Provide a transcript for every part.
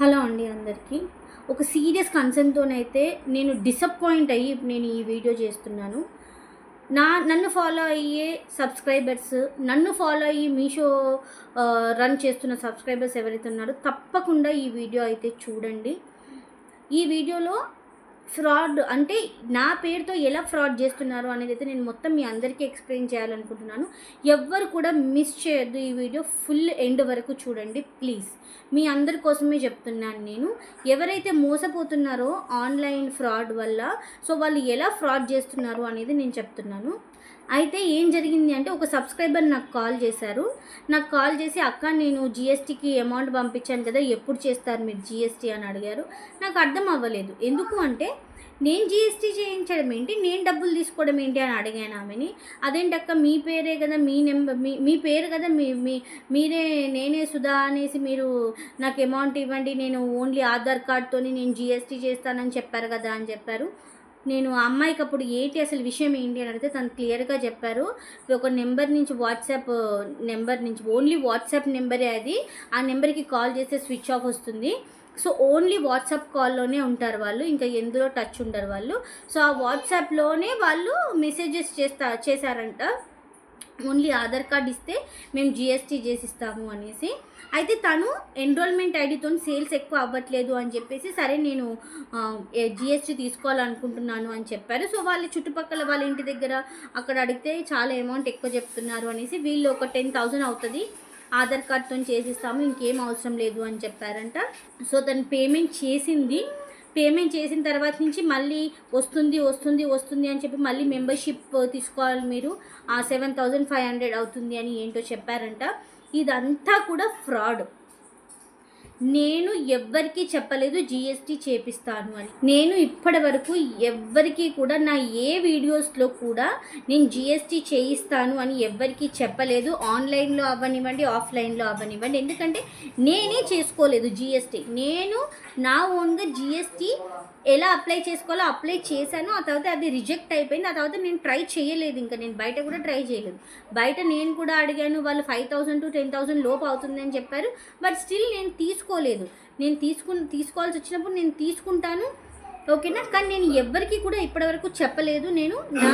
Hello అండి అందరికీ. ఒక సీరియస్ కన్సర్న్తోనైతే నేను డిసప్పాయింట్ అయ్యి నేను ఈ వీడియో చేస్తున్నాను. నా నన్ను ఫాలో అయ్యే సబ్స్క్రైబర్స్ నన్ను ఫాలో అయ్యి మీషో రన్ చేస్తున్న సబ్స్క్రైబర్స్ ఎవరైతే ఉన్నారో తప్పకుండా ఈ వీడియో అయితే చూడండి. ఈ వీడియోలో ఫ్రాడ్ అంటే నా పేరుతో ఎలా ఫ్రాడ్ చేస్తున్నారు అనేది అయితే నేను మొత్తం మీ అందరికీ ఎక్స్ప్లెయిన్ చేయాలనుకుంటున్నాను. ఎవ్వరు కూడా మిస్ చేయొద్దు ఈ వీడియో ఫుల్ ఎండ్ వరకు చూడండి ప్లీజ్ మీ అందరి కోసమే చెప్తున్నాను నేను. ఎవరైతే మోసపోతున్నారో ఆన్లైన్ ఫ్రాడ్ వల్ల సో వాళ్ళు ఎలా ఫ్రాడ్ చేస్తున్నారు అనేది నేను చెప్తున్నాను. అయితే ఏం జరిగింది అంటే ఒక సబ్స్క్రైబర్ నాకు కాల్ చేశారు. నాకు కాల్ చేసి అక్క నేను జిఎస్టీకి అమౌంట్ పంపించాను కదా ఎప్పుడు చేస్తారు మీరు జిఎస్టీ అని అడిగారు. నాకు అర్థం అవ్వలేదు. ఎందుకు అంటే నేను జిఎస్టీ చేయించడం ఏంటి? నేను డబ్బులు తీసుకోవడం ఏంటి అని అడిగాను ఆమెని. అదేంటక్క మీ పేరే కదా మీ నెంబర్ మీ మీ పేరు కదా మీ మీ మీరే నేనే సుధా అనేసి మీరు నాకు అమౌంట్ ఇవ్వండి నేను ఓన్లీ ఆధార్ కార్డ్తోని నేను జిఎస్టీ చేస్తానని చెప్పారు కదా అని చెప్పారు. నేను ఆ అమ్మాయికి అప్పుడు ఏంటి అసలు విషయం ఏంటి అని అడిగితే తను క్లియర్గా చెప్పారు. ఒక నెంబర్ నుంచి వాట్సాప్ నెంబర్ నుంచి ఓన్లీ వాట్సాప్ నెంబరే అది. ఆ నెంబర్కి కాల్ చేస్తే స్విచ్ ఆఫ్ వస్తుంది. సో ఓన్లీ వాట్సాప్ కాల్లోనే ఉంటారు వాళ్ళు. ఇంకా ఎందులో టచ్ ఉండరు వాళ్ళు. సో ఆ వాట్సాప్లోనే వాళ్ళు మెసేజెస్ చేస్తా చేశారంట. ఓన్లీ ఆధార్ కార్డ్ ఇస్తే మేము జిఎస్టీ చేసిస్తాము అనేసి. అయితే తను ఎన్రోల్మెంట్ ఐడితో సేల్స్ ఎక్కువ అవ్వట్లేదు అని చెప్పేసి సరే నేను జిఎస్టీ తీసుకోవాలనుకుంటున్నాను అని చెప్పారు. సో వాళ్ళ చుట్టుపక్కల వాళ్ళ ఇంటి దగ్గర అక్కడ అడిగితే చాలా అమౌంట్ ఎక్కువ చెప్తున్నారు అనేసి వీళ్ళు ఒక టెన్ థౌజండ్ అవుతుంది. ఆధార్ కార్డ్తో చేసిస్తాము ఇంకేం అవసరం లేదు అని చెప్పారంట. సో తను పేమెంట్ చేసింది పేమెంట్ చేసిన తర్వాత నుంచి మళ్ళీ వస్తుంది వస్తుంది వస్తుంది అని చెప్పి మళ్ళీ మెంబర్షిప్ తీసుకోవాలి మీరు. ఆ సెవెన్ థౌజండ్ ఫైవ్ హండ్రెడ్ అవుతుంది అని ఏంటో చెప్పారంట. ఇదంతా కూడా ఫ్రాడ్. నేను ఎవ్వరికీ చెప్పలేదు జిఎస్టీ చేపిస్తాను అని. నేను ఇప్పటి వరకు ఎవ్వరికీ కూడా నా ఏ వీడియోస్లో కూడా నేను జిఎస్టీ చేయిస్తాను అని ఎవ్వరికీ చెప్పలేదు. ఆన్లైన్లో అవ్వనివ్వండి ఆఫ్లైన్లో అవ్వనివ్వండి. ఎందుకంటే నేనే చేసుకోలేదు జిఎస్టీ నేను నా ఓన్గా జిఎస్టీ ఎలా అప్లై చేసుకోవాలో అప్లై చేశాను. ఆ తర్వాత అది రిజెక్ట్ అయిపోయింది. ఆ తర్వాత నేను ట్రై చేయలేదు. ఇంకా నేను బయట కూడా ట్రై చేయలేదు. బయట నేను కూడా అడిగాను వాళ్ళు five thousand to ten thousand లోపు అవుతుందని చెప్పారు. బట్ స్టిల్ నేను తీసుకోలేదు. నేను తీసుకు తీసుకోవాల్సి వచ్చినప్పుడు నేను తీసుకుంటాను ఓకేనా? కానీ నేను ఎవ్వరికీ కూడా ఇప్పటివరకు చెప్పలేదు. నేను నా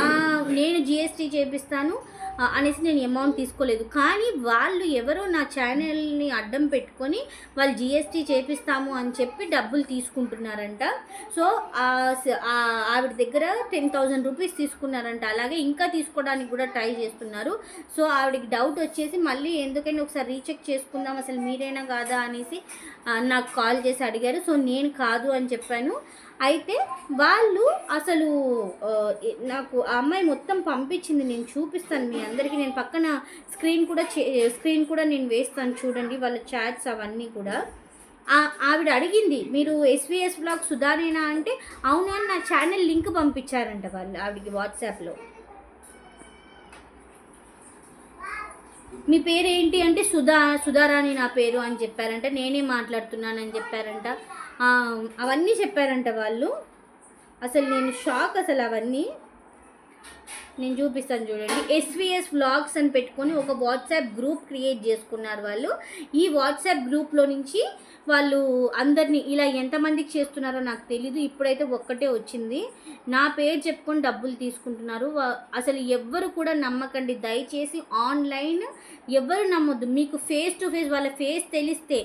నేను జిఎస్టీ చేపిస్తాను. అనేసి నేను అమౌంట్ తీసుకోలేదు. కానీ వాళ్ళు ఎవరో నా ఛానల్ని అడ్డం పెట్టుకొని వాళ్ళు జిఎస్టీ చేపిస్తాము అని చెప్పి డబ్బులు తీసుకుంటున్నారంట. సో ఆవిడ దగ్గర టెన్ థౌజండ్ రూపీస్ తీసుకున్నారంట. అలాగే ఇంకా తీసుకోవడానికి కూడా ట్రై చేస్తున్నారు. సో ఆవిడకి డౌట్ వచ్చేసి మళ్ళీ ఎందుకని ఒకసారి రీచెక్ చేసుకుందాం అసలు మీరేనా కాదా అనేసి నాకు కాల్ చేసి అడిగారు. సో నేను కాదు అని చెప్పాను. అయితే వాళ్ళు అసలు నాకు ఆ అమ్మాయి మొత్తం పంపించింది నేను చూపిస్తాను మీ అందరికీ నేను పక్కన స్క్రీన్ కూడా చే- స్క్రీన్ కూడా నేను వేస్తాను చూడండి వాళ్ళ చాట్స్ అవన్నీ కూడా. ఆవిడ అడిగింది మీరు ఎస్విఎస్ బ్లాగ్ సుధానేనా అంటే అవును అని నా ఛానల్ లింక్ పంపించారంట వాళ్ళు ఆవిడకి వాట్సాప్లో. మీ పేరు ఏంటి అంటే సుధా సుధారాణి నా పేరు అని చెప్పారంట నేనే మాట్లాడుతున్నానని చెప్పారంట. అవన్నీ చెప్పారంట వాళ్ళు. అసలు నేను షాక్ అసలు అవన్నీ. నేను చూపిస్తాను చూడండి. ఎస్విఎస్ వ్లాగ్స్ అని పెట్టుకొని ఒక వాట్సాప్ గ్రూప్ క్రియేట్ చేసుకున్నారు వాళ్ళు. ఈ వాట్సాప్ గ్రూప్లో నుంచి వాళ్ళు అందరినీ ఇలా ఎంతమందికి చేస్తున్నారో నాకు తెలీదు. ఇప్పుడైతే ఒక్కటే వచ్చింది. నా పేరు చెప్పుకొని డబ్బులు తీసుకుంటున్నారు. అసలు ఎవ్వరు కూడా నమ్మకండి. దయచేసి ఆన్లైన్ ఎవ్వరు నమ్మొద్దు. మీకు ఫేస్ టు ఫేస్ వాళ్ళ ఫేస్ తెలిస్తే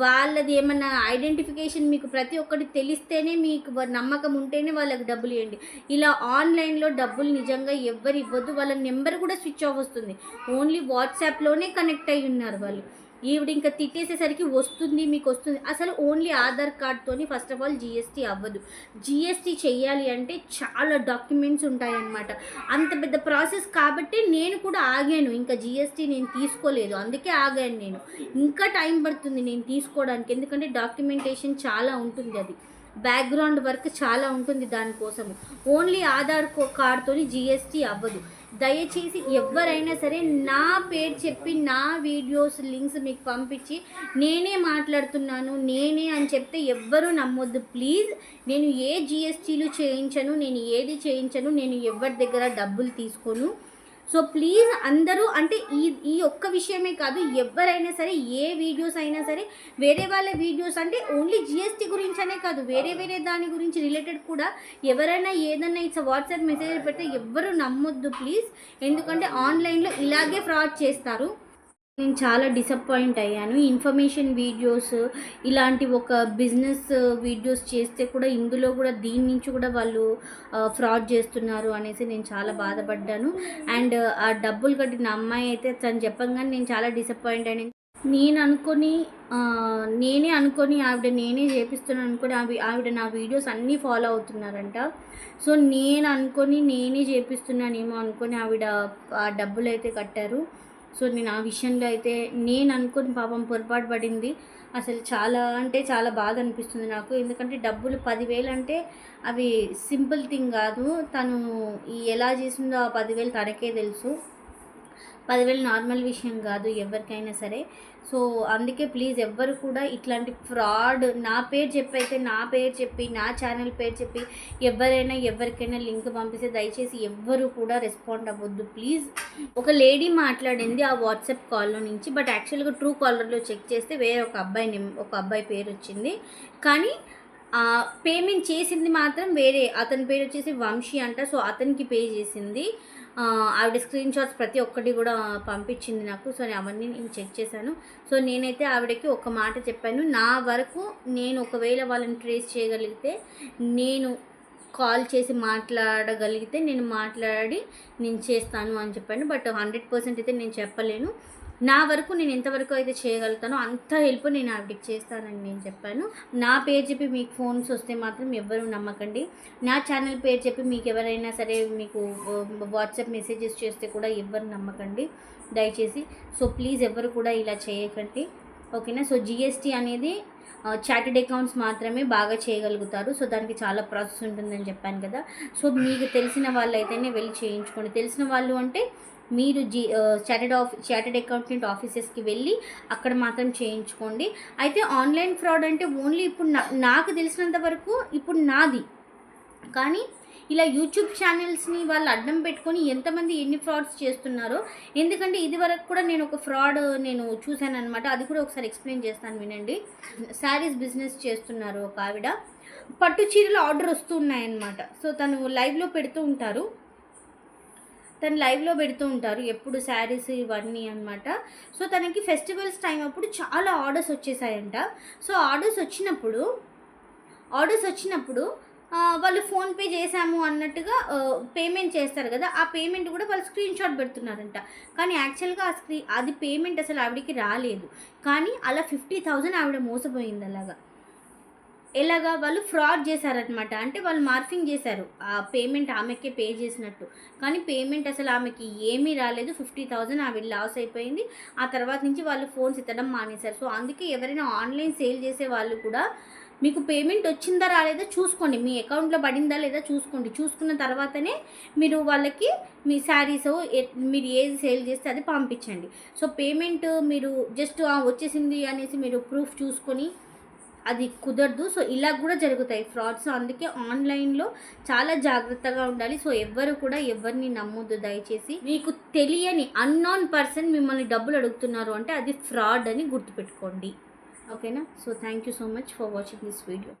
వాళ్ళది ఏమన్నా ఐడెంటిఫికేషన్ మీకు ప్రతి ఒక్కటి తెలిస్తేనే మీకు నమ్మకం ఉంటేనే వాళ్ళకి డబ్బులు ఇవ్వండి. ఇలా ఆన్లైన్లో డబ్బులు నిజంగా ఎవ్వరు ఇవ్వద్దు. వాళ్ళ నెంబర్ కూడా స్విచ్ ఆఫ్ వస్తుంది. ఓన్లీ వాట్సాప్లోనే కనెక్ట్ అయి ఉన్నారు వాళ్ళు. ఈవిడ ఇంకా తిట్టేసేసరికి వస్తుంది మీకు వస్తుంది. అసలు ఓన్లీ ఆధార్ కార్డ్తోని ఫస్ట్ ఆఫ్ ఆల్ జిఎస్టీ అవ్వదు. జిఎస్టీ చేయాలి అంటే చాలా డాక్యుమెంట్స్ ఉంటాయన్నమాట. అంత పెద్ద ప్రాసెస్ కాబట్టి నేను కూడా ఆగాను. ఇంకా జిఎస్టీ నేను తీసుకోలేదు. అందుకే ఆగాను నేను. ఇంకా టైం పడుతుంది నేను తీసుకోవడానికి. ఎందుకంటే డాక్యుమెంటేషన్ చాలా ఉంటుంది అది. బ్యాక్గ్రౌండ్ వర్క్ చాలా ఉంటుంది దానికోసం ఓన్లీ ఆధార్ కార్డ్తో జిఎస్టీ అవ్వదు. దయచేసి ఎవరైనా సరే నా పేరు చెప్పి నా వీడియోస్ లింక్స్ మీకు పంపించి నేనే మాట్లాడుతున్నాను నేనే అని చెప్తే ఎవ్వరూ నమ్మొద్దు. ప్లీజ్ నేను ఏ జిఎస్టీలు చేయించను నేను ఏది చేయించను నేను ఎవరి దగ్గర డబ్బులు తీసుకోను. సో ప్లీజ్ అందరూ అంటే ఈ ఈ ఒక్క విషయమే కాదు ఎవరైనా సరే ఏ వీడియోస్ అయినా సరే వేరే వాళ్ళ వీడియోస్ అంటే ఓన్లీ జిఎస్టీ గురించి అనే కాదు వేరే వేరే దాని గురించి రిలేటెడ్ కూడా ఎవరైనా ఏదైనా ఇట్స్ వాట్సాప్ మెసేజ్ పెడితే ఎవ్వరు నమ్మొద్దు ప్లీజ్ ఎందుకంటే ఆన్లైన్లో ఇలాగే ఫ్రాడ్ చేస్తారు. నేను చాలా డిసప్పాయింట్ అయ్యాను. ఇన్ఫర్మేషన్ వీడియోస్ ఇలాంటి ఒక బిజినెస్ వీడియోస్ చేస్తే కూడా ఇందులో కూడా దీని నుంచి కూడా వాళ్ళు ఫ్రాడ్ చేస్తున్నారు అనేసి నేను చాలా బాధపడ్డాను. అండ్ ఆ డబ్బులు కట్టిన అమ్మాయి అయితే తను చెప్పంగానే నేను చాలా డిసప్పాయింట్ అయ్యాను. నేను అనుకొని నేనే అనుకొని ఆవిడ నేనే చేపిస్తున్నాను అనుకొని ఆవి ఆవిడ నా వీడియోస్ అన్నీ ఫాలో అవుతున్నారంట. సో నేను అనుకొని నేనే చేపిస్తున్నానేమో అనుకొని ఆవిడ ఆ డబ్బులు అయితే కట్టారు. సో నేను ఆ విషయంలో అయితే నేను అనుకుని పాపం పొరపాటు పడింది. అసలు చాలా అంటే చాలా బాధ అనిపిస్తుంది నాకు. ఎందుకంటే డబ్బులు పదివేలు అంటే అవి సింపుల్ థింగ్ కాదు. తను ఎలా చేసిందో ఆ పదివేలు తనకే తెలుసు. పదివేలు నార్మల్ విషయం కాదు ఎవరికైనా సరే. సో అందుకే ప్లీజ్ ఎవ్వరు కూడా ఇట్లాంటి ఫ్రాడ్ నా పేరు చెప్పి అయితే నా పేరు చెప్పి నా ఛానల్ పేరు చెప్పి ఎవరైనా ఎవరికైనా లింక్ పంపిస్తే దయచేసి ఎవ్వరు కూడా రెస్పాండ్ అవ్వద్దు. ప్లీజ్ ఒక లేడీ మాట్లాడింది ఆ వాట్సాప్ కాల్లో నుంచి బట్ యాక్చువల్గా ట్రూ కాలర్లో చెక్ చేస్తే వేరే ఒక అబ్బాయి ఒక అబ్బాయి పేరు వచ్చింది. కానీ పేమెంట్ చేసింది మాత్రం వేరే. అతని పేరు వచ్చేసి వంశీ అంట. సో అతనికి పే చేసింది. ఆవిడ స్క్రీన్ షాట్స్ ప్రతి ఒక్కటి కూడా పంపించింది నాకు. సో అవన్నీ నేను చెక్ చేశాను. సో నేనైతే ఆవిడకి ఒక మాట చెప్పాను. నా వరకు నేను ఒకవేళ వాళ్ళని ట్రేస్ చేయగలిగితే నేను కాల్ చేసి మాట్లాడగలిగితే నేను మాట్లాడి నేను చేస్తాను అని చెప్పాను. బట్ హండ్రెడ్ పర్సెంట్ అయితే నేను చెప్పలేను. నా వరకు నేను ఎంతవరకు అయితే చేయగలుగుతానో అంత హెల్ప్ నేను ఆవిడకి చేస్తానని నేను చెప్పాను. నా పేరు చెప్పి మీకు ఫోన్స్ వస్తే మాత్రం ఎవ్వరూ నమ్మకండి. నా ఛానల్ పేరు చెప్పి మీకు ఎవరైనా సరే మీకు వాట్సాప్ మెసేజెస్ చేస్తే కూడా ఎవ్వరు నమ్మకండి. దయచేసి సో ప్లీజ్ ఎవరు కూడా ఇలా చేయకండి. ఓకేనా? సో జిఎస్టీ అనేది చార్టెడ్ అకౌంట్స్ మాత్రమే బాగా చేయగలుగుతారు. సో దానికి చాలా ప్రాసెస్ ఉంటుందని చెప్పాను కదా. సో మీకు తెలిసిన వాళ్ళు అయితేనే వెళ్ళి చేయించుకోండి. తెలిసిన వాళ్ళు అంటే మీరు జీ చార్టెడ్ ఆఫ్ చార్టెడ్ అకౌంటెంట్ ఆఫీసెస్కి వెళ్ళి అక్కడ మాత్రం చేయించుకోండి. అయితే ఆన్లైన్ ఫ్రాడ్ అంటే ఓన్లీ ఇప్పుడు నాకు తెలిసినంత వరకు ఇప్పుడు నాది. కానీ ఇలా యూట్యూబ్ ఛానల్స్ని వాళ్ళు అడ్డం పెట్టుకొని ఎంతమంది ఎన్ని ఫ్రాడ్స్ చేస్తున్నారో ఎందుకంటే ఇది వరకు కూడా నేను ఒక ఫ్రాడ్ నేను చూశాను అనమాట అది కూడా ఒకసారి ఎక్స్ప్లెయిన్ చేస్తాను వినండి. శారీస్ బిజినెస్ చేస్తున్నారు ఒక ఆవిడ. పట్టు చీరలు ఆర్డర్ వస్తున్నాయన్నమాట సో తను లైవ్లో పెడుతూ ఉంటారు. తను లైవ్లో పెడుతూ ఉంటారు. ఎప్పుడు శారీస్ ఇవన్నీ అనమాట సో తనకి ఫెస్టివల్స్ టైం అప్పుడు చాలా ఆర్డర్స్ వచ్చేసాయంట. సో ఆర్డర్స్ వచ్చినప్పుడు ఆర్డర్స్ వచ్చినప్పుడు వాళ్ళు ఫోన్పే చేశాము అన్నట్టుగా పేమెంట్ చేస్తారు కదా ఆ పేమెంట్ కూడా వాళ్ళు స్క్రీన్ షాట్ పెడుతున్నారంట. కానీ యాక్చువల్గా ఆ స్క్రీ అది పేమెంట్ అసలు ఆవిడకి రాలేదు. కానీ అలా ఫిఫ్టీ థౌజండ్ ఆవిడ మోసపోయింది అలాగా. ఎలాగా వాళ్ళు ఫ్రాడ్ చేశారనమాట అంటే వాళ్ళు మార్ఫింగ్ చేశారు. ఆ పేమెంట్ ఆమెకే పే చేసినట్టు. కానీ పేమెంట్ అసలు ఆమెకి ఏమీ రాలేదు. ఫిఫ్టీ థౌజండ్ ఆవిడ లాస్ అయిపోయింది. ఆ తర్వాత నుంచి వాళ్ళు ఫోన్స్ ఇత్తడం మానేశారు. సో అందుకే ఎవరైనా ఆన్లైన్ సేల్ చేసే వాళ్ళు కూడా మీకు పేమెంట్ వచ్చిందా రాలేదా చూసుకోండి. మీ అకౌంట్లో పడిందా లేదా చూసుకోండి. చూసుకున్న తర్వాతనే మీరు వాళ్ళకి మీ శారీస్ మీరు ఏది సేల్ చేస్తే అది పంపించండి. సో పేమెంట్ మీరు జస్ట్ వచ్చేసింది అనేసి మీరు ప్రూఫ్ చూసుకొని అది కుదరదు. సో ఇలా కూడా జరుగుతాయి ఫ్రాడ్స్ అందుకే ఆన్లైన్లో చాలా జాగ్రత్తగా ఉండాలి. సో ఎవ్వరు కూడా ఎవరిని నమ్మొద్దు దయచేసి. మీకు తెలియని అన్నోన్ పర్సన్ మిమ్మల్ని డబ్బులు అడుగుతున్నారు అంటే అది ఫ్రాడ్ అని గుర్తుపెట్టుకోండి. ఓకేనా so thank you so much for watching this video